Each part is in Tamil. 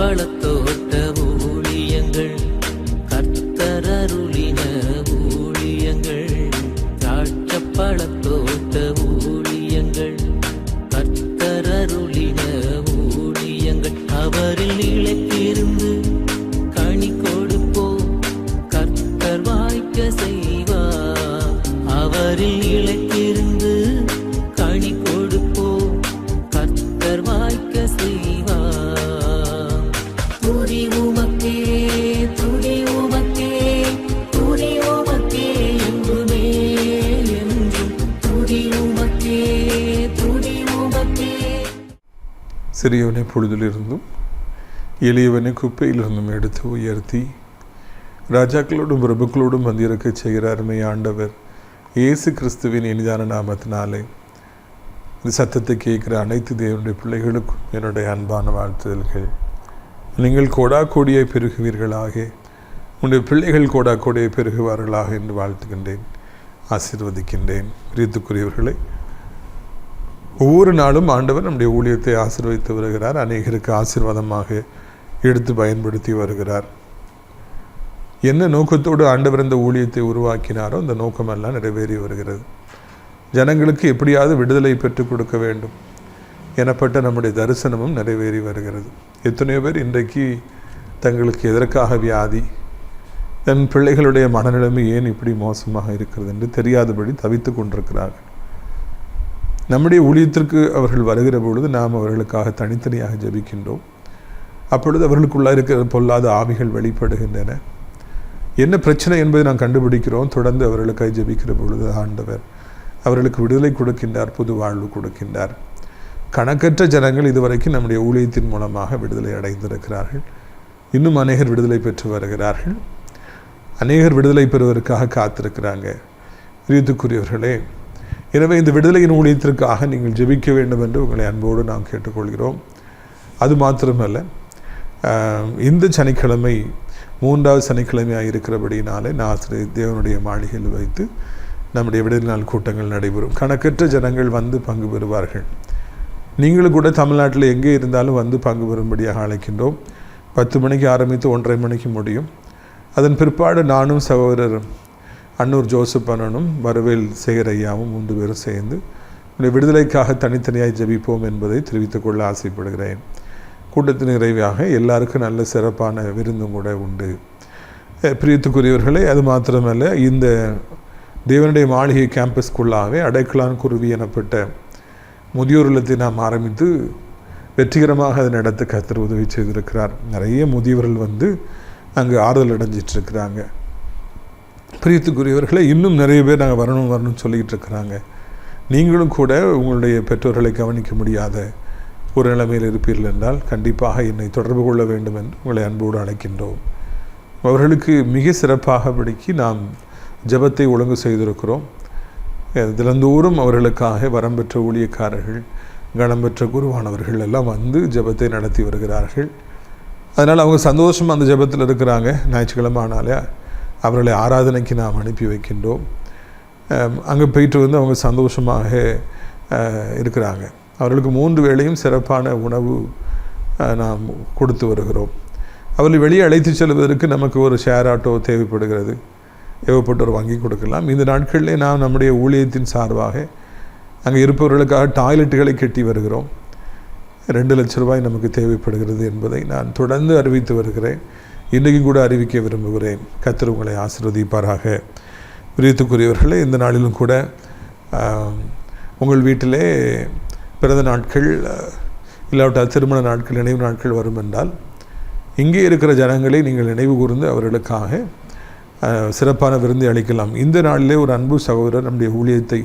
பழத்தோட்ட சிறியவனை பொழுதிலிருந்தும் எளியவனை குப்பையிலிருந்தும் எடுத்து உயர்த்தி ராஜாக்களோடும் பிரபுக்களோடும் வந்திருக்க செய்கிற அருமை ஆண்டவர் இயேசு கிறிஸ்துவின் இனிதான நாமத்தினாலே இந்த சத்தத்தை கேட்கிற அனைத்து தேவனுடைய பிள்ளைகளுக்கும் என்னுடைய அன்பான வாழ்த்துதல்கள். நீங்கள் கோடா கோடியை பெருகுவீர்களாக உன்னுடைய பிள்ளைகள் கோடா கோடியை பெருகுவார்களாக என்று வாழ்த்துகின்றேன் ஆசீர்வதிக்கின்றேன் பிரியத்துக்குரியவர்களை ஒவ்வொரு நாளும் ஆண்டவர் நம்முடைய ஊழியத்தை ஆசிர்வதித்து வருகிறார். அநேகருக்கு ஆசீர்வாதமாக எடுத்து பயன்படுத்தி வருகிறார். என்ன நோக்கத்தோடு ஆண்டவர் இந்த ஊழியத்தை உருவாக்கினாரோ அந்த நோக்கமெல்லாம் நிறைவேறி வருகிறது. ஜனங்களுக்கு எப்படியாவது விடுதலை பெற்றுக் கொடுக்க வேண்டும். எனப்பட்ட நம்முடைய தரிசனமும் நிறைவேறி வருகிறது. எத்தனையோ பேர் இன்றைக்கு தங்களுக்கு எதற்காக வியாதி தன் பிள்ளைகளுடைய மனநிலைமை ஏன் இப்படி மோசமாக இருக்கிறது என்று தெரியாதபடி தவித்து கொண்டிருக்கிறார்கள். நம்முடைய ஊழியத்திற்கு அவர்கள் வருகிற பொழுது நாம் அவர்களுக்காக தனித்தனியாக ஜெபிக்கின்றோம். அப்பொழுது அவர்களுக்குள்ளாக இருக்கிற பொல்லாத ஆவிகள் வெளிப்படுகின்றன. என்ன பிரச்சனை என்பதை நாம் கண்டுபிடிக்கிறோம். தொடர்ந்து அவர்களுக்காக ஜெபிக்கிற பொழுது ஆண்டவர் அவர்களுக்கு விடுதலை கொடுக்கின்றார் புது வாழ்வு கொடுக்கின்றார். கணக்கற்ற ஜனங்கள் இதுவரைக்கும் நம்முடைய ஊழியத்தின் மூலமாக விடுதலை அடைந்திருக்கிறார்கள். இன்னும் அநேகர் விடுதலை பெற்று வருகிறார்கள். அநேகர் விடுதலை பெறுவதற்காக காத்திருக்கிறாங்க. பிரியத்துக்குரியவர்களே எனவே இந்த விடுதலையின் ஊழியத்திற்காக நீங்கள் ஜெபிக்க வேண்டும் என்று உங்களை அன்போடு நாம் கேட்டுக்கொள்கிறோம். அது மாத்திரமல்ல இந்த சனிக்கிழமை மூன்றாவது சனிக்கிழமையாக இருக்கிறபடினாலே நாசிரியர் தேவனுடைய மாளிகையில் வைத்து நம்முடைய விடுதலை நாள் கூட்டங்கள் நடைபெறும். கணக்கற்ற ஜனங்கள் வந்து பங்கு பெறுவார்கள். நீங்களும் கூட தமிழ்நாட்டில் எங்கே இருந்தாலும் வந்து பங்கு பெறும்படியாக அழைக்கின்றோம். பத்து மணிக்கு ஆரம்பித்து ஒன்றரை மணிக்கு முடியும். அதன் பிற்பாடு நானும் சகோதரர் அன்னூர் ஜோசப் அண்ணனும் வரவேல் சேகர் ஐயாவும் மூன்று பேரும் சேர்ந்து உன்னுடைய விடுதலைக்காக தனித்தனியாக ஜெபிப்போம் என்பதை தெரிவித்துக் கொள்ள ஆசைப்படுகிறேன். கூட்டத்தின் நிறைவாக எல்லாருக்கும் நல்ல சிறப்பான விருந்தும் கூட உண்டு. பிரியத்துக்குரியவர்களே அது மாத்திரமல்ல இந்த தேவனுடைய மாளிகை கேம்பஸ்குள்ளாகவே அடைக்கலான் குருவி எனப்பட்ட முதியோர் இல்லத்தை நாம் ஆரம்பித்து வெற்றிகரமாக அதை நடத்த கத்தர் உதவி செய்திருக்கிறார். நிறைய முதியவர்கள் வந்து அங்கு ஆறுதல் அடைஞ்சிட்ருக்கிறாங்க பிரியத்துக்குரியவர்களை இன்னும் நிறைய பேர் நாங்கள் வரணும் வரணும்னு சொல்லிக்கிட்டு இருக்கிறாங்க. நீங்களும் கூட உங்களுடைய பெற்றோர்களை கவனிக்க முடியாத ஒரு நிலைமையில் இருப்பீர்கள் என்றால் கண்டிப்பாக என்னை தொடர்பு கொள்ள வேண்டும் என்று உங்களை அன்போடு அழைக்கின்றோம். அவர்களுக்கு மிக சிறப்பாகபடிக்கு நாம் ஜெபத்தை ஒழுங்கு செய்திருக்கிறோம். தினந்தோறும் அவர்களுக்காக வரம் பெற்ற ஊழியக்காரர்கள் கணம் பெற்ற குருவானவர்கள் எல்லாம் வந்து ஜெபத்தை நடத்தி வருகிறார்கள். அதனால் அவங்க சந்தோஷமாக அந்த ஜெபத்தில் இருக்கிறாங்க. ஞாயிற்றுக்கிழமை ஆனாலே அவர்களை ஆராதனைக்கு நாம் அனுப்பி வைக்கின்றோம். அங்கே போயிட்டு வந்து அவங்க சந்தோஷமாக இருக்கிறாங்க. அவர்களுக்கு மூன்று வேளையும் சிறப்பான உணவு நாம் கொடுத்து வருகிறோம். அவர்களை வெளியே அழைத்து செல்வதற்கு நமக்கு ஒரு ஷேர் ஆட்டோ தேவைப்படுகிறது. ஏவப்பட்டோர் வாங்கி கொடுக்கலாம். இந்த நாட்களிலே நாம் நம்முடைய ஊழியத்தின் சார்பாக அங்கே இருப்பவர்களுக்காக டாய்லெட்டுகளை கட்டி வருகிறோம். ரெண்டு லட்ச ரூபாய் நமக்கு தேவைப்படுகிறது என்பதை நான் தொடர்ந்து அறிவித்து வருகிறேன். இன்றைக்கும் கூட அறிவிக்க விரும்புகிறேன். கத்தர் உங்களை ஆசிர்வதிப்பாராக. பிரியத்துக்குரியவர்களே இந்த நாளிலும் கூட உங்கள் வீட்டிலே பிறந்த நாட்கள் இல்லாவிட்டால் திருமண நாட்கள் நினைவு நாட்கள் வரும் என்றால் இங்கே இருக்கிற ஜனங்களை நீங்கள் நினைவு கூர்ந்து அவர்களுக்காக சிறப்பான விருந்தை அளிக்கலாம். இந்த நாளிலே ஒரு அன்பு சகோதரர் நம்முடைய ஊழியத்தை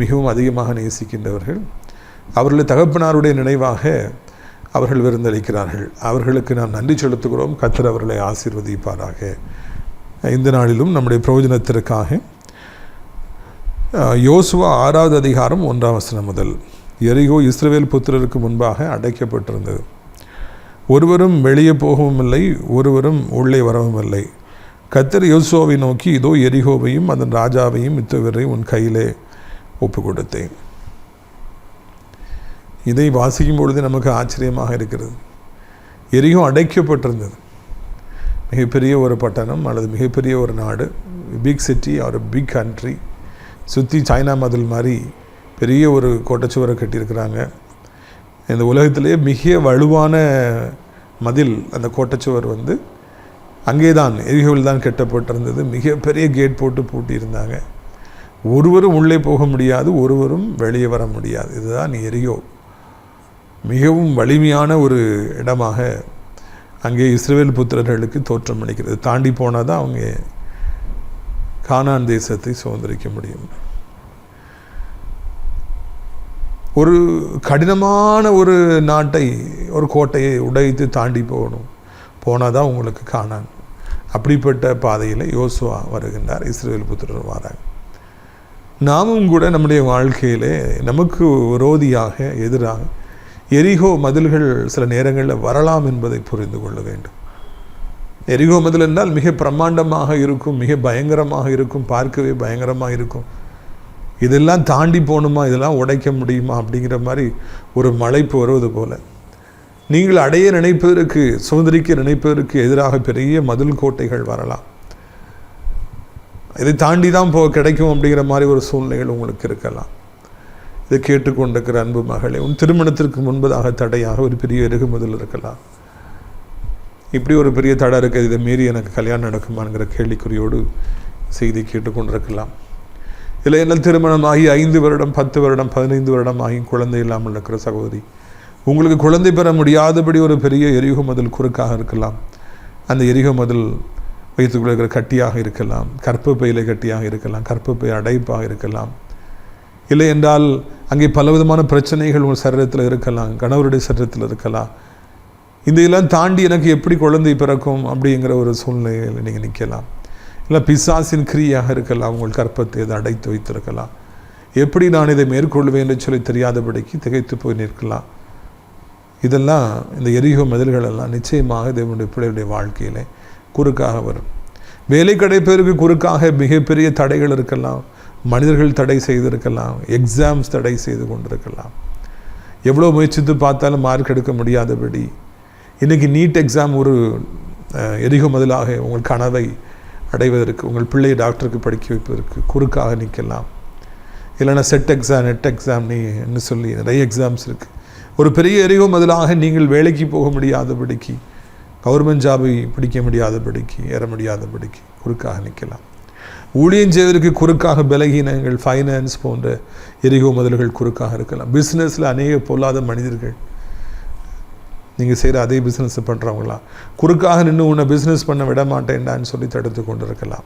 மிகவும் அதிகமாக நேசிக்கின்றவர்கள். அவர்களுடைய தகப்பனாருடைய நினைவாக அவர்கள் விருந்தளிக்கிறார்கள் அவர்களுக்கு நாம் நன்றி செலுத்துகிறோம். கத்தர் அவர்களை ஆசீர்வதிப்பாராக. இந்த நாளிலும் நம்முடைய பிரயோஜனத்திற்காக யோசுவா ஆறாவது அதிகாரம் ஒன்றாம் வசனம் முதல். எரிகோ இஸ்ரவேல் புத்திரருக்கு முன்பாக அடைக்கப்பட்டிருந்தது. ஒருவரும் வெளியே போகவும் இல்லை ஒருவரும் உள்ளே வரவும் இல்லை. கத்தர் யோசுவாவை நோக்கி இதோ எரிகோவையும் அதன் ராஜாவையும் இத்தவரையும் உன் கையிலே ஒப்பு கொடுத்தேன் இதை வாசிக்கும் பொழுது நமக்கு ஆச்சரியமாக இருக்கிறது. எரியும் அடைக்கப்பட்டிருந்தது. மிகப்பெரிய ஒரு பட்டணம் அல்லது மிகப்பெரிய ஒரு நாடு பிக் சிட்டி ஒரு பிக் கண்ட்ரி சுற்றி சைனா மதில் மாதிரி பெரிய ஒரு கோட்டச்சுவரை கட்டியிருக்கிறாங்க. இந்த உலகத்திலேயே மிக வலுவான மதில் அந்த கோட்டச்சுவர் வந்து அங்கே தான் எரிகோவில் தான் கட்டப்பட்டிருந்தது. மிகப்பெரிய கேட் போட்டு பூட்டியிருந்தாங்க. ஒருவரும் உள்ளே போக முடியாது ஒருவரும் வெளியே வர முடியாது. இதுதான் எரியோ மிகவும் வலிமையான ஒரு இடமாக அங்கே இஸ்ரேல் புத்திரர்களுக்கு தோற்றம் அளிக்கிறது. தாண்டி போனால் தான் அவங்க கானான் தேசத்தை சுதந்திரிக்க முடியும். ஒரு கடினமான ஒரு நாட்டை ஒரு கோட்டையை உடைத்து தாண்டி போகணும். போனால் தான் உங்களுக்கு காணான் அப்படிப்பட்ட பாதையில் யோசுவா வருகின்றார். இஸ்ரேல் புத்திரர் வராங்க நாமும் கூட நம்முடைய வாழ்க்கையிலே நமக்கு விரோதியாக எதிராக எரிகோ மதில்கள் சில நேரங்களில் வரலாம் என்பதை புரிந்து கொள்ள வேண்டும். எரிகோ மதில் என்றால் மிக பிரம்மாண்டமாக இருக்கும் மிக பயங்கரமாக இருக்கும் பார்க்கவே பயங்கரமாக இருக்கும். இதெல்லாம் தாண்டி போகணுமா இதெல்லாம் உடைக்க முடியுமா அப்படிங்கிற மாதிரி ஒரு மலைப்பு வருவது போல். நீங்கள் அடைய நினைப்பதற்கு சுதந்திரிக்க நினைப்பதற்கு எதிராக பெரிய மதில் கோட்டைகள் வரலாம். இதை தாண்டி தான் போ கிடைக்கும் அப்படிங்கிற மாதிரி ஒரு சூழ்நிலைகள் உங்களுக்கு இருக்கலாம். இதை கேட்டுக்கொண்டிருக்கிற அன்பு மகளே உன் திருமணத்திற்கு முன்பதாக தடையாக ஒரு பெரிய எருகு முதல் இருக்கலாம். இப்படி ஒரு பெரிய தடை இருக்குது இதை மீறி எனக்கு கல்யாணம் நடக்குமாங்கிற கேள்விக்குறியோடு செய்தி கேட்டுக்கொண்டிருக்கலாம். இல்லை என்ன திருமணம் ஆகி ஐந்து வருடம் பத்து வருடம் பதினைந்து வருடம் ஆகி குழந்தை இல்லாமல் இருக்கிற சகோதரி உங்களுக்கு குழந்தை பெற முடியாதபடி ஒரு பெரிய எரியுக மதில் குறுக்காக இருக்கலாம். அந்த எரியுக மதில் வைத்துக்குள்ள இருக்கிற கட்டியாக இருக்கலாம் கற்பப்பையில கட்டியாக இருக்கலாம் கற்பப்பை அடைப்பாக இருக்கலாம். இல்லை என்றால் அங்கே பலவிதமான பிரச்சனைகள் உங்கள் சரீரத்தில் இருக்கலாம் கணவருடைய சரீரத்தில் இருக்கலாம். இதையெல்லாம் தாண்டி எனக்கு எப்படி குழந்தை பிறக்கும் அப்படிங்கிற ஒரு சூழ்நிலையில் நீங்கள் நிற்கலாம். இல்லை பிசாசின் கிரியாக இருக்கலாம் உங்கள் கற்பத்தை இதை அடைத்து வைத்திருக்கலாம். எப்படி நான் இதை மேற்கொள்வேன் என்று சொல்லி தெரியாதபடிக்கு திகைத்து போய் நிற்கலாம். இதெல்லாம் இந்த எரிகோ மதில்கள் எல்லாம் நிச்சயமாக தேவனுடைய பிள்ளைகளுடைய வாழ்க்கையிலே குறுக்காக வரும். வேலை கிடைப்பதற்கு குறுக்காக மிகப்பெரிய தடைகள் இருக்கலாம். மனிதர்கள் தடை செய்திருக்கலாம் எக்ஸாம்ஸ் தடை செய்து கொண்டிருக்கலாம். எவ்வளோ முயற்சித்து பார்த்தாலும் மார்க் எடுக்க முடியாதபடி இன்றைக்கி நீட் எக்ஸாம் ஒரு அஹ், எரிகோ உங்கள் கனவை அடைவதற்கு உங்கள் பிள்ளையை டாக்டருக்கு படிக்க வைப்பதற்கு குறுக்காக நிற்கலாம். இல்லைன்னா செட் எக்ஸாம் நெட் எக்ஸாம் நீ என்ன சொல்லி நிறைய எக்ஸாம்ஸ் இருக்குது ஒரு பெரிய எரிகோ மதிலாக நீங்கள் வேலைக்கு போக முடியாதபடிக்கு கவர்மெண்ட் ஜாபை பிடிக்க முடியாதபடிக்கு ஏற முடியாதபடிக்கு குறுக்காக நிற்கலாம். ஊழியம் செய்வதற்கு குறுக்காக பலகீனங்கள் ஃபைனான்ஸ் போன்ற எரிகோ முதல்கள் குறுக்காக இருக்கலாம். பிஸ்னஸில் அநேக பொல்லாத மனிதர்கள் நீங்கள் செய்கிற அதே பிஸ்னஸ் பண்ணுறவங்களா குறுக்காக நின்று உன்னை பிஸ்னஸ் பண்ண விட மாட்டேன்டான்னு சொல்லி தடுத்து கொண்டு இருக்கலாம்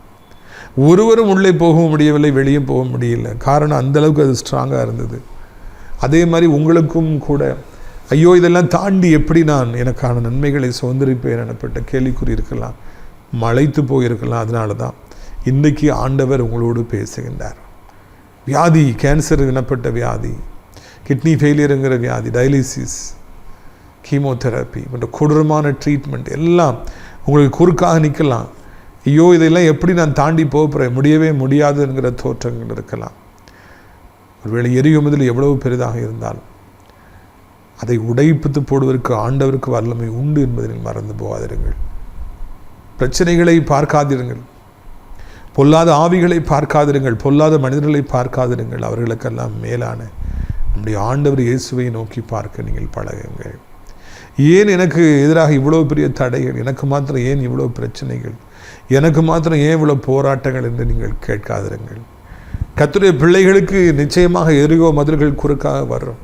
ஒருவரும் உள்ளே போகவும் முடியவில்லை வெளியே போக முடியல. காரணம் அந்த அளவுக்கு அது ஸ்ட்ராங்காக இருந்தது. அதே மாதிரி உங்களுக்கும் கூட ஐயோ இதெல்லாம் தாண்டி எப்படி நான் எனக்கான நன்மைகளை சுதந்திரிப்பேன் எனப்பட்ட கேள்விக்குறி இருக்கலாம். மலைத்து போயிருக்கலாம் அதனால தான் இன்றைக்கி ஆண்டவர் உங்களோடு பேசுகின்றார். வியாதி கேன்சர் எனப்பட்ட வியாதி கிட்னி ஃபெயிலியருங்கிற வியாதி டயாலிசிஸ் கீமோதெரப்பி போன்ற கொடூரமான ட்ரீட்மெண்ட் எல்லாம் உங்களுக்கு குறுக்காக நிற்கலாம். ஐயோ இதெல்லாம் எப்படி நான் தாண்டி போகிறேன் முடியவே முடியாதுங்கிற தோற்றங்கள் இருக்கலாம். ஒருவேளை எரியுமதில் எவ்வளவு பெரிதாக இருந்தாலும் அதை உடைப்பித்து போடுவதற்கு ஆண்டவருக்கு வல்லமை உண்டு என்பதை மறந்து போகாதிருங்கள். பிரச்சனைகளை பார்க்காதிருங்கள். பொல்லாத ஆவிகளை பார்க்காதிருங்கள் பொல்லாத மனிதர்களை பார்க்காதிருங்கள். அவர்களுக்கெல்லாம் மேலான நம்முடைய ஆண்டவர் இயேசுவை நோக்கி பார்க்க நீங்கள் பழகுங்கள். ஏன் எனக்கு எதிராக இவ்வளோ பெரிய தடைகள்? எனக்கு மாத்திரம் ஏன் இவ்வளோ பிரச்சனைகள்? எனக்கு மாத்திரம் ஏன் இவ்வளோ போராட்டங்கள் என்று நீங்கள் கேட்காதிருங்கள். கத்துடைய பிள்ளைகளுக்கு நிச்சயமாக எரிகோ மதில்கள் குறுக்காக வரும்.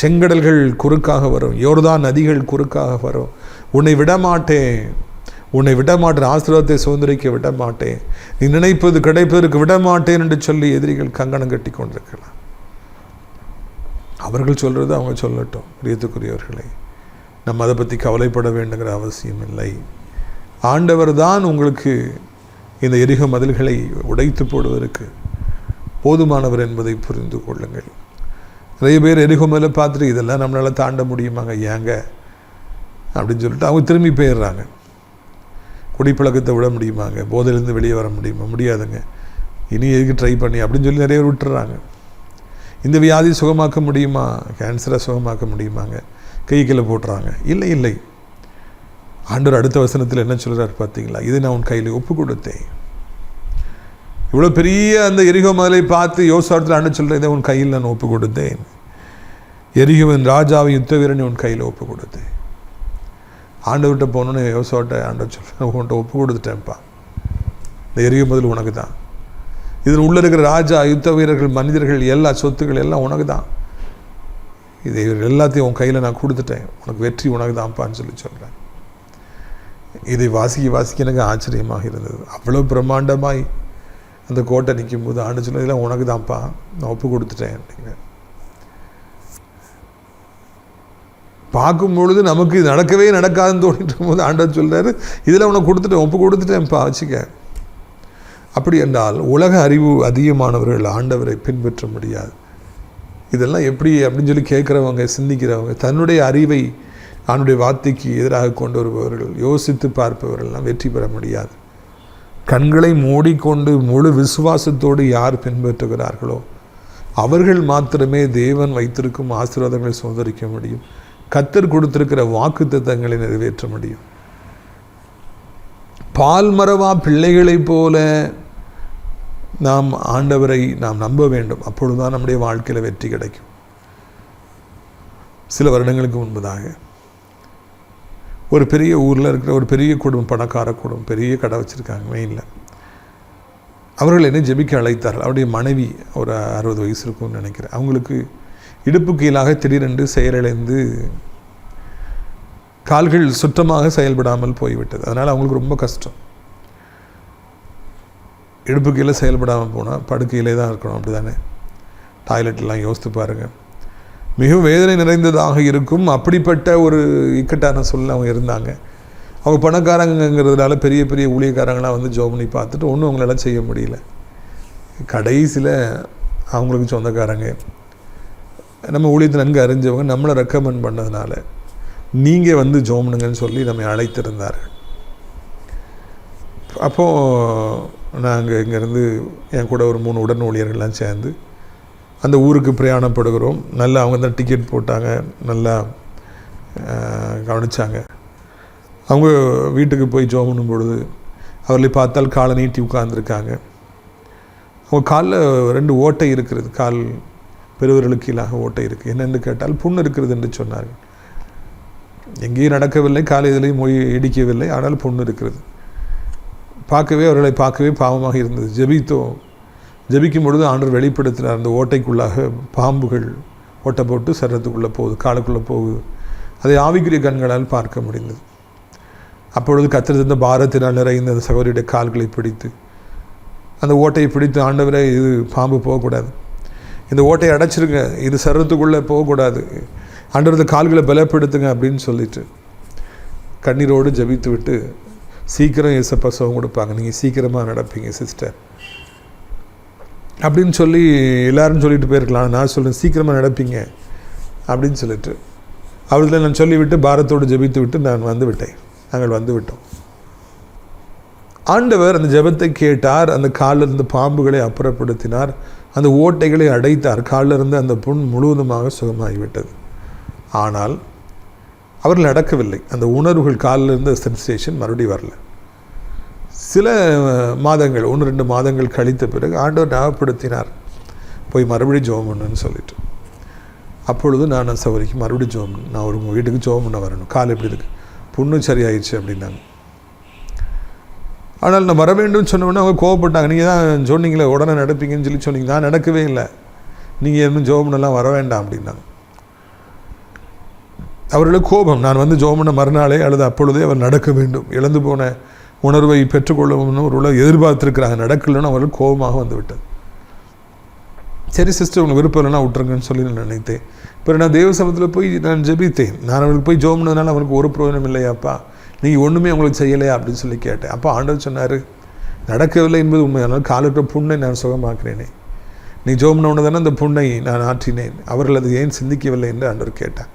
செங்கடல்கள் குறுக்காக வரும். யோர்தான் நதிகள் குறுக்காக வரும். உன்னை விடமாட்டேன். உன்னை விடமாட்டேன் ஆசீர்வாதத்தை சுதந்திரிக்க விடமாட்டேன். நீ நினைப்பது கிடைப்பதற்கு விடமாட்டேன் என்று சொல்லி எதிரிகள் கங்கணம் கட்டி கொண்டிருக்கலாம். அவர்கள் சொல்கிறது அவங்க சொல்லட்டும் பிரியத்துக்குரியவர்களை. நம்ம அதை பற்றி கவலைப்பட வேண்டுங்கிற அவசியம் இல்லை. ஆண்டவர் தான் உங்களுக்கு இந்த எரிக மதில்களை உடைத்து போடுவதற்கு போதுமானவர் என்பதை புரிந்து கொள்ளுங்கள். நிறைய பேர் எரிக மதிலை பார்த்துட்டு இதெல்லாம் நம்மளால் தாண்ட முடியுமாங்க ஏங்க? அப்படின்னு சொல்லிட்டு அவங்க திரும்பி போயிடுறாங்க. குடிப்பழக்கத்தை விட முடியுமாங்க? போதையிலேருந்து வெளியே வர முடியுமா? முடியாதுங்க. இனி எதுக்கு ட்ரை பண்ணி? அப்படின்னு சொல்லி நிறைய பேர் விட்டுறாங்க. இந்த வியாதி சுகமாக்க முடியுமா? கேன்சரை சுகமாக்க முடியுமாங்க? கை கீழே போட்டுறாங்க. இல்லை இல்லை. ஆண்டவர் அடுத்த வசனத்தில் என்ன சொல்கிறார் பார்த்தீங்களா? இதை நான் உன் கையில் ஒப்பு கொடுத்தேன் இவ்வளோ பெரிய அந்த எரிகோ மதலை பார்த்து யோசாரத்தில் ஆண்டு சொல்கிறேன் இதை உன் கையில் நான் ஒப்பு கொடுத்தேன் எரிகோவின் ராஜாவை யுத்த வீரனை உன் கையில் ஒப்பு கொடுத்தேன் ஆண்டவர்கிட்ட போகணுன்னு யோசாட்ட ஆண்டவர் சொல்கிறேன் உன்கிட்ட ஒப்பு கொடுத்துட்டேன்ப்பா. இந்த எரிய முதல் உனக்கு தான் இதில் உள்ள இருக்கிற ராஜா யுத்த வீரர்கள் மனிதர்கள் எல்லா சொத்துக்கள் எல்லாம் உனக்கு தான் இதை எல்லாத்தையும் உன் கையில் நான் கொடுத்துட்டேன். உனக்கு வெற்றி உனக்கு தான்ப்பான்னு சொல்லி சொல்கிறேன் இதை வாசிக்க வாசிக்க எனக்கு ஆச்சரியமாக இருந்தது. அவ்வளோ பிரம்மாண்டமாய் அந்த கோட்டை நிற்கும் போது ஆண்டு சொல்ல இதெல்லாம் உனக்கு தான்ப்பா நான் ஒப்பு கொடுத்துட்டேன். அப்படிங்க பார்க்கும் பொழுது நமக்கு இது நடக்கவே நடக்காதுன்னு தோணிட்டு போது ஆண்டவர் சொல்கிறாரு இதில் உனக்கு கொடுத்துட்டேன் ஒப்பு கொடுத்துட்டேன்ப்பா வச்சுக்க. அப்படி என்றால் உலக அறிவு அதிகமானவர்கள் ஆண்டவரை பின்பற்ற முடியாது. இதெல்லாம் எப்படி அப்படின்னு சொல்லி கேட்குறவங்க சிந்திக்கிறவங்க தன்னுடைய அறிவை அவனுடைய வார்த்தைக்கு எதிராக கொண்டு வருபவர்கள் யோசித்து பார்ப்பவர்கள்லாம் வெற்றி பெற முடியாது. கண்களை மூடிக்கொண்டு முழு விசுவாசத்தோடு யார் பின்பற்றுகிறார்களோ அவர்கள் மாத்திரமே தேவன் வைத்திருக்கும் ஆசீர்வாதங்களை சுதந்திரிக்க முடியும். கத்தர் கொடுத்திருக்கிற வாக்கு தத்தங்களை நிறைவேற்ற முடியும். பால்மரவா பிள்ளைகளைப் போல நாம் ஆண்டவரை நாம் நம்ப வேண்டும். அப்பொழுதுதான் நம்முடைய வாழ்க்கையில் வெற்றி கிடைக்கும். சில வருடங்களுக்கு முன்பதாக ஒரு பெரிய ஊரில் இருக்கிற ஒரு பெரிய குடும்பம் பணக்கார குடும்பம் பெரிய கடை வச்சுருக்காங்க மெயினில் அவர்கள் என்ன ஜெபிக்க அழைத்தார்கள். அவருடைய மனைவி ஒரு அறுபது வயசு இருக்கும்னு நினைக்கிறேன். அவங்களுக்கு இடுப்பு கீழாக திடீரென்று செயலிழந்து கால்கள் சுத்தமாக செயல்படாமல் போய்விட்டது. அதனால் அவங்களுக்கு ரொம்ப கஷ்டம். இடுப்பு கீழே செயல்படாமல் போனால் படுக்கையிலே தான் இருக்கணும் அப்படி தானே டாய்லெட்லாம் யோசித்து பாருங்கள் மிகவும் வேதனை நிறைந்ததாக இருக்கும். அப்படிப்பட்ட ஒரு இக்கட்டான சூழ்நிலை அவங்க இருந்தாங்க. அவங்க பணக்காரங்கிறதுனால பெரிய பெரிய ஊழியக்காரங்களாம் வந்து ஜோ பண்ணி பார்த்துட்டு ஒன்றும் அவங்களால செய்ய முடியல. கடைசியில் அவங்களுக்கு சொந்தக்காரங்க. நம்ம ஊழியத்தை நன்கு அறிஞ்சவங்க நம்மளை ரெக்கமெண்ட் பண்ணதுனால நீங்கள் வந்து ஜோம்னுங்கன்னு சொல்லி நம்மை அழைத்திருந்தார்கள். அப்போது நாங்கள் இங்கேருந்து என் கூட ஒரு மூணு உடன் ஊழியர்கள்லாம் சேர்ந்து அந்த ஊருக்கு பிரயாணப்படுகிறோம். நல்லா அவங்க தான் டிக்கெட் போட்டாங்க. நல்லா கவனித்தாங்க அவங்க வீட்டுக்கு போய் ஜோமனும் பொழுது அவர்களை பார்த்தால் காலை நீட்டி உட்காந்துருக்காங்க அவங்க காலில் ரெண்டு ஓட்டை இருக்கிறது. கால் பெருவர்களுக்கு கீழாக ஓட்டை இருக்குது என்னென்னு கேட்டால் புண் இருக்கிறது என்று சொன்னார்கள். எங்கேயும் நடக்கவில்லை காலை மொழி இடிக்கவில்லை ஆனால் புண் இருக்கிறது. பார்க்கவே அவர்களை பார்க்கவே பாவமாக இருந்தது. ஜெபித்தோம் ஜபிக்கும் பொழுது ஆண்டவர் வெளிப்படுத்தினார். அந்த ஓட்டைக்குள்ளாக பாம்புகள் ஓட்டை போட்டு சரத்துக்குள்ளே போகுது காலுக்குள்ளே போகுது. அதை ஆவிக்குரிய கண்களால் பார்க்க முடிந்தது. அப்பொழுது கத்திருந்த பாரத்தினால் நிறைந்த அந்த சகோதரியுடைய கால்களை பிடித்து அந்த ஓட்டையை பிடித்து ஆண்டவரை இது பாம்பு போகக்கூடாது. இந்த ஓட்டையை அடைச்சிருங்க. இது சரத்துக்குள்ளே போகக்கூடாது. அன்றது கால்களை பலப்படுத்துங்க அப்படின்னு சொல்லிட்டு கண்ணீரோடு ஜபித்து விட்டு சீக்கிரம் ஏசப்பா சுகம் கொடுப்பாங்க. நீங்கள் சீக்கிரமாக நடப்பீங்க சிஸ்டர். அப்படின்னு சொல்லி எல்லாரும் சொல்லிட்டு போயிருக்கலாம். நான் சொல்கிறேன் சீக்கிரமாக நடப்பீங்க. அப்படின்னு சொல்லிட்டு. அவர்கிட்ட நான் சொல்லிவிட்டு பாரத்தோடு ஜெபித்து விட்டு நான் வந்து விட்டேன். நாங்கள் வந்து விட்டோம். ஆண்டவர் அந்த ஜபத்தை கேட்டார். அந்த காலிலிருந்து பாம்புகளை அப்புறப்படுத்தினார். அந்த ஓட்டைகளை அடைத்தார். காலில் இருந்து அந்த புண் முழுவதுமாக சுகமாகிவிட்டது. ஆனால் அவர்கள் நடக்கவில்லை. அந்த உணர்வுகள் காலில் சென்சேஷன் மறுபடியும் வரல. சில மாதங்கள் ஒன்று ரெண்டு மாதங்கள் கழித்த பிறகு ஆண்டவர் ஞாபகப்படுத்தினார். போய் மறுபடியும் ஜோம் பண்ணுன்னு சொல்லிட்டு. அப்பொழுது நான் சௌரிக்கு மறுபடியும் ஜோம் நான் ஒரு உங்கள் வீட்டுக்கு ஜோம் பண்ண வரணும். கால் எப்படி இருக்கு? புண்ணு சரியாயிடுச்சு அப்படின்னாங்க. ஆனால் நான் வர வேண்டும் சொன்னோடனே அவங்க கோவப்பட்டாங்க. நீங்கள் தான் சொன்னீங்களே உடனே நடப்பீங்கன்னு சொல்லி சொன்னீங்க. நான் நடக்கவே இல்லை. நீங்கள் இன்னும் ஜோபனெல்லாம் வர வேண்டாம் அப்படின்னாங்க. அவர்களுக்கு கோபம். நான் வந்து ஜோமனை மறுநாளே அல்லது அப்பொழுதே அவர் நடக்க வேண்டும். இழந்து போன உணர்வை பெற்றுக்கொள்ளணும்னு ஒரு உலக எதிர்பார்த்துருக்கிறாங்க. நடக்கலைன்னு அவர்கள் கோபமாக வந்து விட்டது சரி சிஸ்டர் உங்களுக்கு விருப்பம் இல்லைன்னா விட்டுருங்கன்னு சொல்லி நான் நினைத்தேன். இப்போ நான் தேவசமத்தில் போய் நான் ஜெபித்தேன். நான் அவருக்கு போய் ஜோம்னதுனால அவருக்கு ஒரு பிரயோஜனம் இல்லையாப்பா. நீங்கள் ஒன்றுமே உங்களுக்கு செய்யலையா அப்படின்னு சொல்லி கேட்டேன். அப்போ ஆண்டவர் சொன்னார் நடக்கவில்லை என்பது உண்மையானால் காலற்ற புண்ணை நான் சுகமாக்குறேனே நீ ஜோம்னவுன்னு தானே அந்த புண்ணை நான் ஆற்றினேன். அவர்கள் அது ஏன் சிந்திக்கவில்லை? என்று ஆண்டவர் கேட்டார்.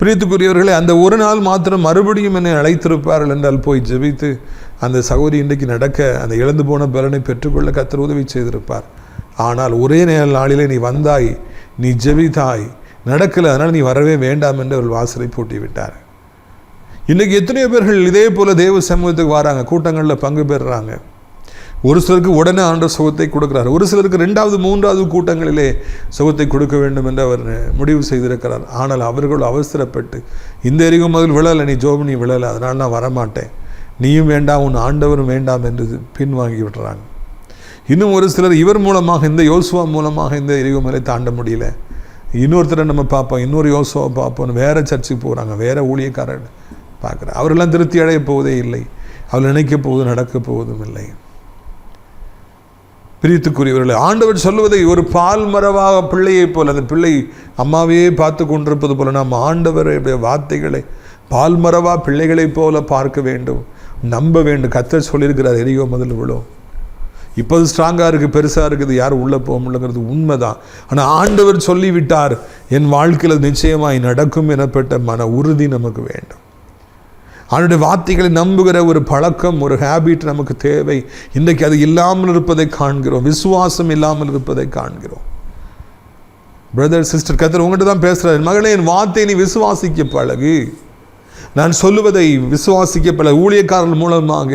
பிரியத்துக்குரியவர்களே அந்த ஒரு நாள் மாத்திரம் மறுபடியும் என்னை அழைத்திருப்பார்கள் என்றால் போய் ஜெபித்து அந்த சகோதரி இன்றைக்கு நடக்க அந்த இழந்து போன பலனை பெற்றுக்கொள்ள கத்தர் உதவி செய்திருப்பார். ஆனால் ஒரே நேர நாளிலே நீ வந்தாய் நீ ஜெபித்தாய் நடக்கலை அதனால் நீ வரவே வேண்டாம் என்று அவள் வாசலை பூட்டி இன்றைக்கி எத்தனையோ பேர்கள் இதே போல் தேவ சமூகத்துக்கு வராங்க கூட்டங்களில் பங்கு பெறுறாங்க. ஒரு சிலருக்கு உடனே ஆண்ட சுகத்தை கொடுக்குறார். ஒரு சிலருக்கு ரெண்டாவது மூன்றாவது கூட்டங்களிலே சுகத்தை கொடுக்க வேண்டும் என்று அவர் முடிவு செய்திருக்கிறார். ஆனால் அவர்கள் அவசரப்பட்டு இந்த எரிகும் முதல் விழலை நீ ஜோபினி விழலை அதனால் நான் வரமாட்டேன். நீயும் வேண்டாம் உன் ஆண்டவரும் வேண்டாம் என்று பின்வாங்கி விடுறாங்க. இன்னும் ஒரு சிலர் இவர் மூலமாக இந்த யோசுவா மூலமாக இந்த எரிகுமலை தாண்ட முடியல. இன்னொருத்தரை நம்ம பார்ப்போம் இன்னொரு யோசுவை பார்ப்போம் வேற சர்ச்சுக்கு போகிறாங்க வேறு ஊழியக்காரர்கள் பார்க்குறேன் அவரெல்லாம் திருப்தி அடையப் போவதே இல்லை. அவர் நினைக்கப் போவது நடக்கப் போவதும் இல்லை. பிரித்துக்குரியவர்களை ஆண்டவர் சொல்லுவதை ஒரு பால் மரவாக பிள்ளையைப் போல் அந்த பிள்ளை அம்மாவையே பார்த்து கொண்டிருப்பது போல நாம் ஆண்டவருடைய வார்த்தைகளை பால் மரவா பிள்ளைகளைப் போல பார்க்க வேண்டும். நம்ப வேண்டும். கத்த சொல்லியிருக்கிறார் எரியோ முதல்ல விழும் இப்போது ஸ்ட்ராங்காக இருக்குது பெருசாக இருக்குது யாரும் உள்ளே போக முடியலங்கிறது உண்மைதான். ஆனால் ஆண்டவர் சொல்லிவிட்டார் என் வாழ்க்கையில் நிச்சயமாய் நடக்கும் எனப்பட்ட மன உறுதி நமக்கு வேண்டும். அவனுடைய வார்த்தைகளை நம்புகிற ஒரு பழக்கம் ஒரு ஹேபிட் நமக்கு தேவை. இன்றைக்கு அது இல்லாமல் இருப்பதை காண்கிறோம். விசுவாசம் இல்லாமல் இருப்பதை காண்கிறோம். பிரதர் சிஸ்டர் கத்தர் உங்கள்கிட்ட தான் பேசுகிறார் மகளே என் வார்த்தை நீ விசுவாசிக்க பழகு. நான் சொல்லுவதை விசுவாசிக்க பழகு. ஊழியக்காரர்கள் மூலமாக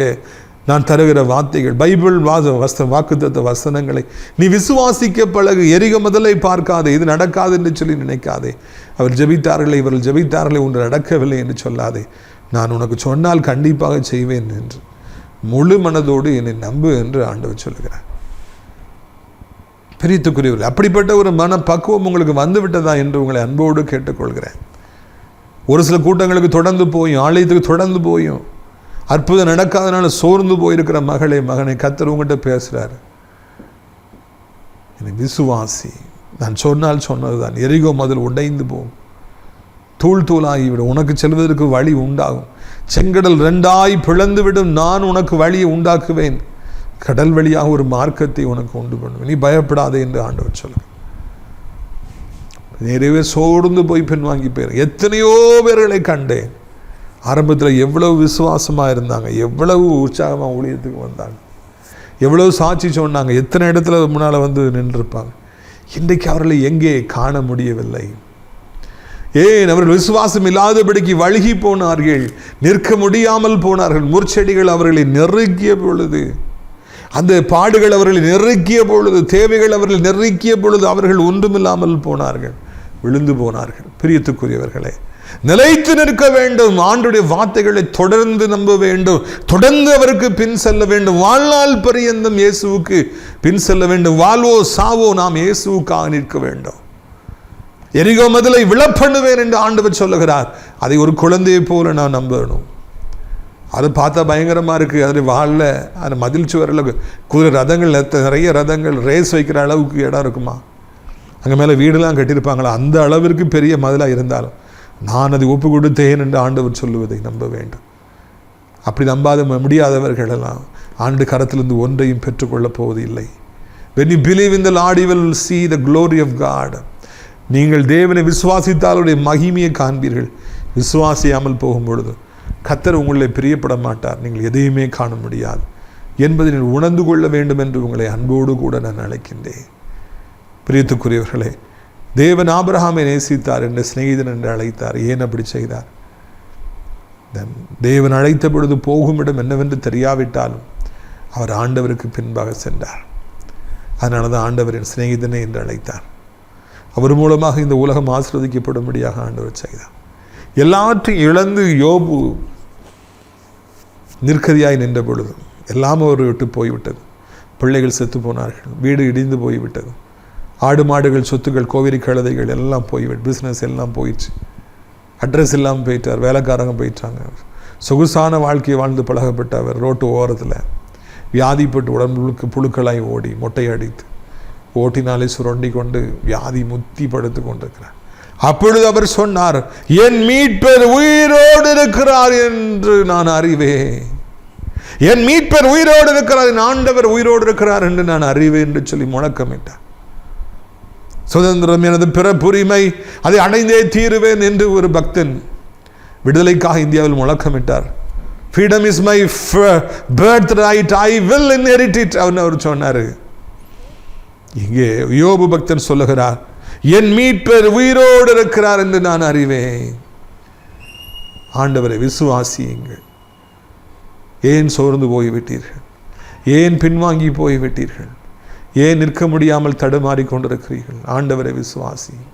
நான் தருகிற வார்த்தைகள் பைபிள் வாச வச வாக்குத்த வசனங்களை நீ விசுவாசிக்க பழகு. எரிக முதலை பார்க்காதே இது நடக்காது என்று சொல்லி நினைக்காதே. அவர் ஜபித்தார்களே இவர்கள் ஜபித்தார்களே ஒன்று நடக்கவில்லை என்று சொல்லாதே. நான் உனக்கு சொன்னால் கண்டிப்பாக செய்வேன் என்று முழு மனதோடு என்னை நம்பு என்று ஆண்டவர் சொல்லுகிறார். பிரித்துக்குரியவர் அப்படிப்பட்ட ஒரு மன பக்குவம் உங்களுக்கு வந்து விட்டதா என்று உங்களை அன்போடு கேட்டுக்கொள்கிறேன். ஒரு சில கூட்டங்களுக்கு தொடர்ந்து போயும் ஆலயத்துக்கு தொடர்ந்து போயும் அற்புதம் நடக்காதனால சோர்ந்து போயிருக்கிற மகளே மகனை கத்தர் உங்கள்கிட்ட பேசுகிறாரு என்னை விசுவாசி நான் சொன்னால் சொன்னதுதான் எரிகோ மதில் உடைந்து போகும். தூள் தூளாகிவிடும் உனக்கு செல்வதற்கு வழி உண்டாகும். செங்கடல் ரெண்டாய் பிளந்துவிடும். நான் உனக்கு வழியை உண்டாக்குவேன். கடல் வழியாக ஒரு மார்க்கத்தை உனக்கு உண்டு பண்ணுவேன். நீ பயப்படாதே என்று ஆண்டவர் சொல்லுங்கள் நேரவே சோர்ந்து போய் பின்வாங்கி போயிரு. எத்தனையோ பேர்களை கண்டேன். ஆரம்பத்தில் எவ்வளவு விசுவாசமாக இருந்தாங்க. எவ்வளவு உற்சாகமாக ஊழியத்துக்கு வந்தாங்க. எவ்வளவு சாட்சி சொன்னாங்க. எத்தனை இடத்துல முன்னால் வந்து நின்றுருப்பாங்க. இன்றைக்கு அவர்களை எங்கே காண முடியவில்லை? ஏன் அவர்கள் விசுவாசம் இல்லாதபடிக்கு வழுகி போனார்கள்? நிற்க முடியாமல் போனார்கள். முற்செடிகள் அவர்களை நெருக்கிய பொழுது அந்த பாடுகள் அவர்களை நெருக்கிய பொழுது தேவைகள் அவர்களை நெருக்கிய பொழுது அவர்கள் ஒன்றுமில்லாமல் போனார்கள். விழுந்து போனார்கள். பிரியத்துக்குரியவர்களே நிலைத்து நிற்க வேண்டும். ஆண்டுடைய வார்த்தைகளை தொடர்ந்து நம்ப வேண்டும். தொடர்ந்து அவருக்கு பின் செல்ல வேண்டும். வாழ்நாள் பரியந்தம் இயேசுவுக்கு பின் செல்ல வேண்டும். வாழ்வோ சாவோ நாம் இயேசுவுக்காக நிற்க வேண்டும். எரிகோ முதலை விழப்பண்ணுவேன் என்று ஆண்டவர் சொல்லுகிறார். அதை ஒரு குழந்தையை போல நான் நம்பணும். அது பார்த்தா பயங்கரமாக இருக்குது அதில் வாழில் அந்த மதில் சுவரில் குதிரை ரதங்கள் நிறைய ரதங்கள் ரேஸ் வைக்கிற அளவுக்கு இடம் இருக்குமா? அங்கே மேலே வீடெல்லாம் கட்டியிருப்பாங்களா? அந்த அளவிற்கு பெரிய மதிலாக இருந்தாலும் நான் அதை ஒப்பு கொடுத்தேன் என்று ஆண்டவர் சொல்லுவதை நம்ப வேண்டும். அப்படி நம்பாத ம- முடியாதவர்கள் எல்லாம் ஆண்டு கரத்திலிருந்து ஒன்றையும் பெற்றுக்கொள்ளப் போவது இல்லை when you believe in the lord you will see the glory of நீங்கள் தேவனை விசுவாசித்தால் மகிமையை காண்பீர்கள். விசுவாசியாமல் போகும் பொழுது கத்தர் உங்களை பிரியப்பட மாட்டார். நீங்கள் எதையுமே காண முடியாது. என்பதை நீங்கள் உணர்ந்து கொள்ள வேண்டும் என்று உங்களை அன்போடு கூட நான் அழைக்கின்றேன். பிரியத்துக்குரியவர்களே தேவன் ஆபிரஹாமை நேசித்தார் என்று சிநேகிதன் என்று அழைத்தார். ஏன் அப்படி செய்தார்? தேவன் அழைத்த பொழுது போகும் இடம் என்னவென்று தெரியாவிட்டாலும் அவர் ஆண்டவருக்கு பின்பாக சென்றார். அதனால தான் ஆண்டவரின் சிநேகிதனை என்று அழைத்தார். அவர் மூலமாக இந்த உலகம் ஆசிர்வதிக்கப்படும்படியாக ஆண்டவர் செய்தார். எல்லாற்றையும் இழந்து யோபு நிற்கதியாய் நின்ற பொழுது எல்லாம் அவர் விட்டு போய்விட்டது. பிள்ளைகள் செத்து போனார்கள் வீடு இடிந்து போய்விட்டது. ஆடு மாடுகள் சொத்துக்கள் கோவிரி கழுதைகள் எல்லாம் போய்விட்டு பிஸ்னஸ் எல்லாம் போயிடுச்சு அட்ரஸ் இல்லாமல் போயிட்டார் வேலைக்காரங்க போயிட்டாங்க. சொகுசான வாழ்க்கையை வாழ்ந்து பழகப்பட்ட அவர் ரோட்டு ஓரத்தில் வியாதிப்பட்டு உடம்புக்கு புழுக்களாய் ஓடி மொட்டை அடித்து ஓட்டினாலே சுரண்டி கொண்டு வியாதி முத்தி படுத்து கொண்டிருக்கிறார். அப்பொழுது அவர் சொன்னார் என் மீட்பர் உயிரோடு இருக்கிறார் என்று நான் அறிவேன். என் மீட்பர் உயிரோடு இருக்கிறார் என் ஆண்டவர் உயிரோடு இருக்கிறார் என்று நான் அறிவேன் என்று சொல்லி முழக்கமிட்டார். சுதந்திரம் எனது பிறப்புரிமை அதை அடைந்தே தீருவேன் என்று ஒரு பக்தன் விடுதலைக்காக இந்தியாவில் முழக்கமிட்டார். Freedom is my birth right I will inherit it அவர் சொன்னார். இங்கே யோபு பக்தன் சொல்லுகிறார் என் மீட்பர் உயிரோடு இருக்கிறார் என்று நான் அறிவேன். ஆண்டவரை விசுவாசியுங்கள். ஏன் சோர்ந்து போய்விட்டீர்கள்? ஏன் பின்வாங்கி போய்விட்டீர்கள்? ஏன் நிற்க முடியாமல் தடுமாறி கொண்டிருக்கிறீர்கள்? ஆண்டவரை விசுவாசியுங்கள்.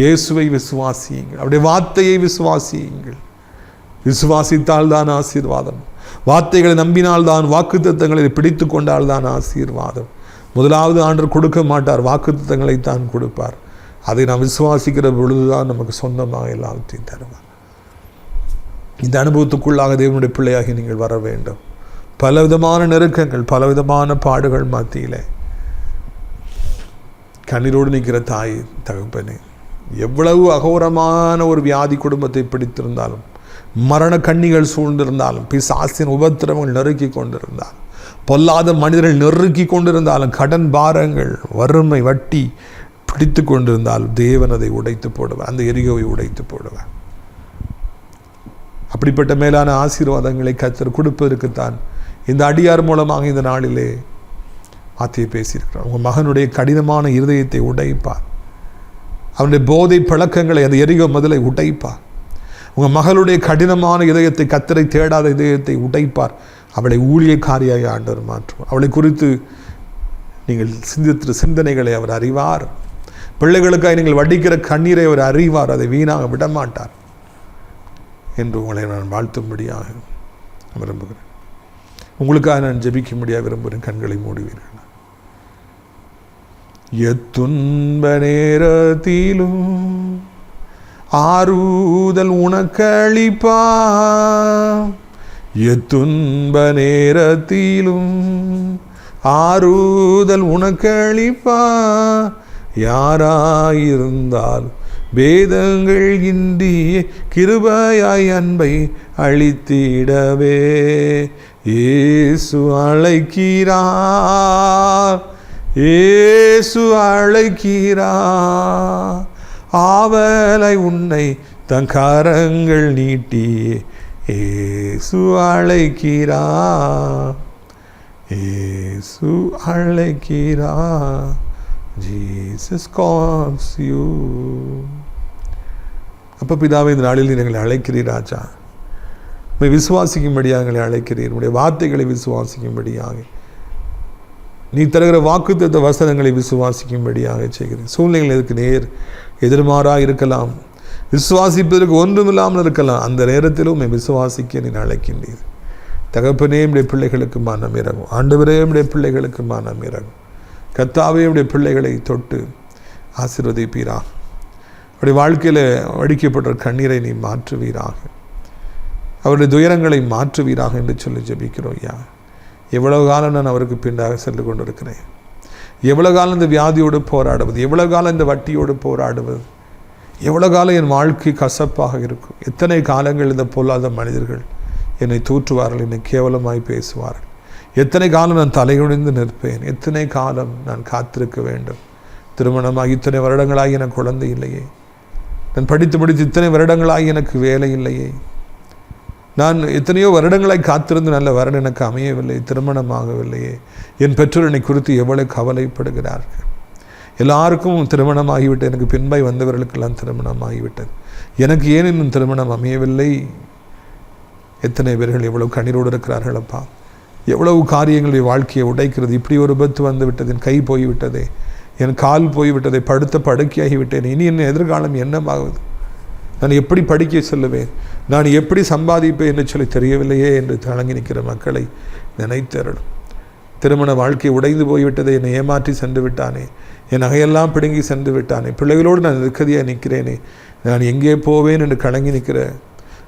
இயேசுவை விசுவாசியுங்கள். அவருடைய வார்த்தையை விசுவாசியுங்கள். விசுவாசித்தால் தான் ஆசீர்வாதம். வார்த்தைகளை நம்பினால்தான் வாக்கு தத்தங்களை பிடித்து கொண்டால் தான் ஆசீர்வாதம். முதலாவது ஆண்டர் கொடுக்க மாட்டார் வாக்குத்தங்களை தான் கொடுப்பார். அதை நாம் விசுவாசிக்கிற பொழுதுதான் நமக்கு சொந்தமாக எல்லாத்தையும் தருவார். இந்த அனுபவத்துக்குள்ளாக தேவனுடைய பிள்ளையாகி நீங்கள் வர வேண்டும். பலவிதமான நெருக்கங்கள் பலவிதமான பாடுகள் மத்தியிலே. கண்ணீரோடு நிற்கிற தாய் தகப்பனே எவ்வளவு அகோரமான ஒரு வியாதி குடும்பத்தை பிடித்திருந்தாலும் மரண கண்ணிகள் சூழ்ந்திருந்தாலும் பிசாசின் உபத்திரவங்கள் நெருக்கி கொண்டிருந்தாலும் பொல்லாத மனிதர்கள் நெருக்கி கொண்டிருந்தாலும் கடன் பாரங்கள் வறுமை வட்டி பிடித்து கொண்டிருந்தால் தேவன் அதை உடைத்து போடுவார். அந்த எரிகோவை உடைத்து போடுவார். அப்படிப்பட்ட மேலான ஆசீர்வாதங்களை கத்தர் கொடுப்பதற்குத்தான் இந்த அடியார் மூலமாக இந்த நாளிலே வார்த்தையை பேசியிருக்கிறார். உங்கள் மகனுடைய கடினமான இருதயத்தை உடைப்பார். அவனுடைய போதை பழக்கங்களை அந்த எரிகோ முதலை உடைப்பார். உங்கள் மகளுடைய கடினமான இதயத்தை கத்தரை தேடாத இதயத்தை உடைப்பார். அவளை ஊழியக்காரியாக ஆண்டவர் மாற்றுவார். அவளை குறித்து நீங்கள் சிந்தித்த சிந்தனைகளை அவர் அறிவார். பிள்ளைகளுக்காக நீங்கள் வடிக்கிற கண்ணீரை அவர் அறிவார். அதை வீணாக விடமாட்டார் என்று உங்களை நான் வாழ்த்தும்படியாக விரும்புகிறேன். உங்களுக்காக நான் ஜெபிக்கும்படியாக விரும்புகிறேன். கண்களை மூடுவீர்கள். எத்துன்ப நேரத்திலும் ஆறுதல் உனக்களிப்பா எத்துன்ப நேரத்திலும் ஆறுதல் உனக்களிப்பா யாராயிருந்தால் வேதங்கள் இன்றி கிருபையாய் அன்பை அழித்திடவே இயேசு அழைக்கிறார் இயேசு அழைக்கிறார். ஆவலை உன்னை தன் கரங்கள் நீட்டி ஏசு அழைக்கிறா ஏசு அழைக்கிறா ஜீசஸ் கால்ஸ் யூ அப்போ பிதாவை இந்த நாளில் எங்களை அழைக்கிறீர் ராஜா. உண்மை விசுவாசிக்கும்படியாக எங்களை அழைக்கிறீர். உடைய வார்த்தைகளை விசுவாசிக்கும்படியாக. நீ தருகிற வாக்குத்த வசனங்களை விசுவாசிக்கும்படியாக செய்கிறேன். சூழ்நிலைகள் இதுக்கு நேர் எதிர்மாறாக இருக்கலாம். விசுவாசிப்பதற்கு ஒன்றுமில்லாமல் இருக்கலாம். அந்த நேரத்திலும் உண்மை விசுவாசிக்க நீ அழைக்கின்றீர். தகப்பனே உடைய பிள்ளைகளுக்கு மனம் இறங்கும். ஆண்டவரே உடைய பிள்ளைகளுக்கு மனம் இறங்கும். கத்தாவே உடைய பிள்ளைகளை தொட்டு ஆசீர்வதிப்பீராக அவருடைய வாழ்க்கையில் வடிக்கப்பட்ட கண்ணீரை நீ மாற்றுவீராக. அவருடைய துயரங்களை மாற்றுவீராக என்று சொல்லி ஜெபிக்கிறோம் ஐயா. எவ்வளவு காலம் நான் அவருக்கு பின்னாக சென்று கொண்டிருக்கிறேன். எவ்வளோ காலம் இந்த வியாதியோடு போராடுவது? எவ்வளவு காலம் இந்த வட்டியோடு போராடுவது? எவ்வளோ காலம் என் வாழ்க்கை கசப்பாக இருக்கும்? எத்தனை காலங்கள் இந்த பொல்லாத மனிதர்கள் என்னை தூற்றுவார்கள் என்னை கேவலமாய் பேசுவார்கள்? எத்தனை காலம் நான் தலைகுனிந்து நிற்பேன்? எத்தனை காலம் நான் காத்திருக்க வேண்டும்? திருமணமாக இத்தனை வருடங்களாகி எனக்கு குழந்தை இல்லையே. நான் படித்து முடித்து இத்தனை வருடங்களாகி எனக்கு வேலை இல்லையே. நான் எத்தனையோ வருடங்களாய் காத்திருந்து நல்ல வரன் எனக்கு அமையவில்லை திருமணமாகவில்லையே. என் பெற்றோர் என்னை குறித்து எவ்வளவு கவலைப்படுகிறார்கள்? எல்லாருக்கும் திருமணம் ஆகிவிட்டது எனக்கு பின்பாய் வந்தவர்களுக்கெல்லாம் திருமணமாகிவிட்டது. எனக்கு ஏன் இன்னும் திருமணம் அமையவில்லை? எத்தனை பேர்கள் எவ்வளவு கண்ணீரோடு இருக்கிறார்கள் அப்பா எவ்வளவு காரியங்களுடைய வாழ்க்கையை உடைக்கிறது? இப்படி ஒரு விபத்து வந்து விட்டது என் கை போய்விட்டதே என் கால் போய்விட்டதை படுத்த படுக்கையாகி விட்டேன் இனி என் எதிர்காலம் என்னமாகுது நான் எப்படி படிக்க சொல்லுவேன்? நான் எப்படி சம்பாதிப்பேன் என்று சொல்லி தெரியவில்லையே என்று தழங்கி நிற்கிற மக்களை நினைத்தரணும் திருமண வாழ்க்கை உடைந்து போய்விட்டதை என்னை ஏமாற்றி சென்று விட்டானே. என் நகையெல்லாம் பிடுங்கி சென்று விட்டானே. பிள்ளைகளோடு நான் நிற்கதியாக நிற்கிறேனே. நான் எங்கே போவேன் என்று கலங்கி நிற்கிற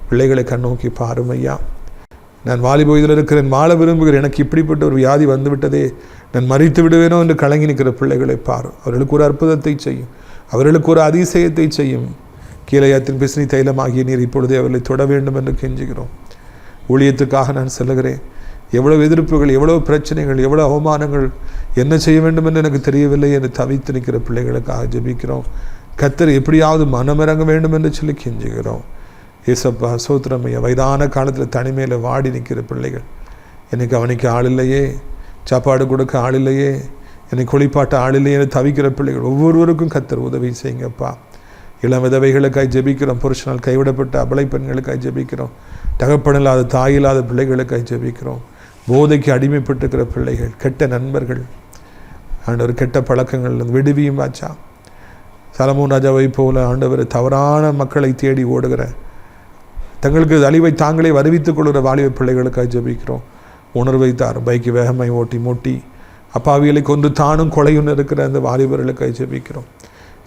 பிள்ளைகளை கண்ணோக்கி பாருமையா நான் வாலிப இதில் இருக்கிறேன் வாழ விரும்புகிறேன் எனக்கு இப்படிப்பட்ட ஒரு வியாதி வந்துவிட்டதே. நான் மறித்து விடுவேனோ என்று கலங்கி நிற்கிற பிள்ளைகளை பாரு. அவர்களுக்கு ஒரு அற்புதத்தை செய்யும். அவர்களுக்கு ஒரு அதிசயத்தை செய்யும். கீழையாத்தின் பிசினி தைலமாகிய நீர் இப்பொழுதே அவர்களை தொட வேண்டும் என்று கெஞ்சுகிறோம். ஊழியத்துக்காக நான் செல்லுகிறேன். எவ்வளவு எதிர்ப்புகள் எவ்வளவு பிரச்சனைகள் எவ்வளவு அவமானங்கள் என்ன செய்ய வேண்டும் என்று எனக்கு தெரியவில்லை என்று தவித்து நிற்கிற பிள்ளைகளுக்காக ஜெபிக்கிறோம். கத்தர் எப்படியாவது மனமிறங்க வேண்டும் என்று சொல்லி கெஞ்சுகிறோம். ஏசப்பா சோத்திரமையா வயதான காலத்தில் தனிமையில் வாடி நிற்கிற பிள்ளைகள் என்னை கவனிக்க ஆள் இல்லையே சாப்பாடு கொடுக்க ஆள் இல்லையே என்னை குளிப்பாட்ட ஆள் இல்லையே தவிக்கிற பிள்ளைகள் ஒவ்வொருவருக்கும் கத்தர் உதவி செய்யுங்கப்பா. இளம் விதவைகளுக்காய் ஜெபிக்கிறோம் புருஷனால் கைவிடப்பட்ட அபலை பெண்களுக்காய் ஜெபிக்கிறோம் தகப்பனில்லாத தாயில்லாத தாய் பிள்ளைகளுக்காய் ஜெபிக்கிறோம். போதைக்கு அடிமைப்பட்டிருக்கிற பிள்ளைகள் கெட்ட நண்பர்கள் ஆண்டவர் கெட்ட பழக்கங்கள் விடுவியும் ஆச்சா சலமோன் ராஜாவை போல ஆண்டவர் தவறான மக்களை தேடி ஓடுகிற தங்களுக்கு அழிவை தாங்களே வருவித்துக் கொள்கிற வாலிப பிள்ளைகளுக்காக ஜபிக்கிறோம். உணர்வை தார் பைக்கு வேகமாய் ஓட்டி மூட்டி அப்பாவிகளை கொண்டு தானும் கொலையும் இருக்கிற அந்த வாலிபர்களுக்காக ஜபிக்கிறோம்.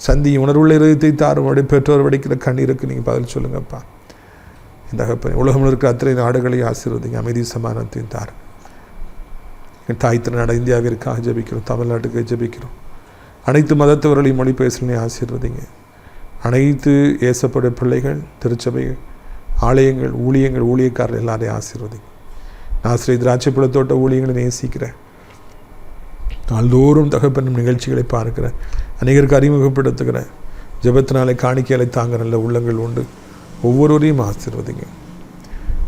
சந்தி உணர்வுள்ள இருதயத்தை தாரும் அப்படி பெற்றோர் வடிக்கிற கண்ணீருக்கு நீங்கள் பதில் சொல்லுங்கப்பா. இந்த தகப்பனே, இருக்கிற அத்தனை நாடுகளை ஆசீர்வதிங்க அமைதி சமாதானத்தையும் தாருங்க தாய் திருநாடு இந்தியாவிற்காக ஜபிக்கிறோம் தமிழ்நாட்டுக்கு ஜெபிக்கிறோம். அனைத்து மதத்தவர்களையும் மொழி பேசலனே ஆசீர்வதிங்க. அனைத்து ஏசப்பட பிள்ளைகள் திருச்சபைகள் ஆலயங்கள் ஊழியங்கள் ஊழியக்காரர்கள் எல்லாரையும் ஆசீர்வதிங்க. நான் ஸ்ரீ திராட்சைப்பழத்தோட்ட ஊழியங்களை நேசிக்கிறேன். நாள்தோறும் தகப்பெண்ணும் நிகழ்ச்சிகளை பார்க்கிறேன். அநேகருக்கு அறிமுகப்படுத்துகிறேன். ஜபத்தினாலே காணிக்கையை தாங்க நல்ல உள்ளங்கள் உண்டு. ஒவ்வொருவரையும் ஆசீர்வதிங்க.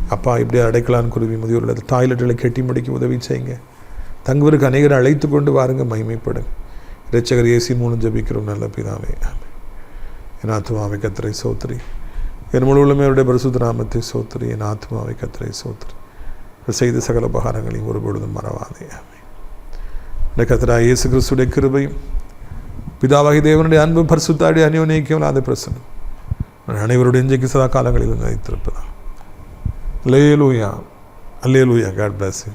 அப்பா இப்படி அடைக்கலான் குருவி முதியோர்கள் டாய்லெட்டில் கெட்டி முடிக்க உதவி செய்யுங்க. தங்குவருக்கு அநேகரை அழைத்து கொண்டு வாருங்க மகிமைப்படுங்க இரட்சகர் ஏசி மூலம் ஜபிக்கிறோம் நல்ல பிதாவே. என் ஆத்மாவை கத்திரை சோத்ரி. என் முழுவதுமே உள்ளமையுடைய பரிசுத்த நாமத்தை சோத்ரி. என் ஆத்மாவை கத்திரை சோத்ரி. செய்த சகல உபகாரங்களையும் ஒருபொழுதும் மறவாதே. ஆமென். கத்திரா இயேசு கிறிஸ்துடைய கிருபையும் பிதாவாகி தேவனுடைய அன்பு பரிசுத்தாடி அநியோனிக்கும் அது பிரசனம் அனைவருடைய இன்றைக்கு சதா காலங்களிலும் நினைத்திருப்பதா லேலூயா அல்லேலூயா. God bless you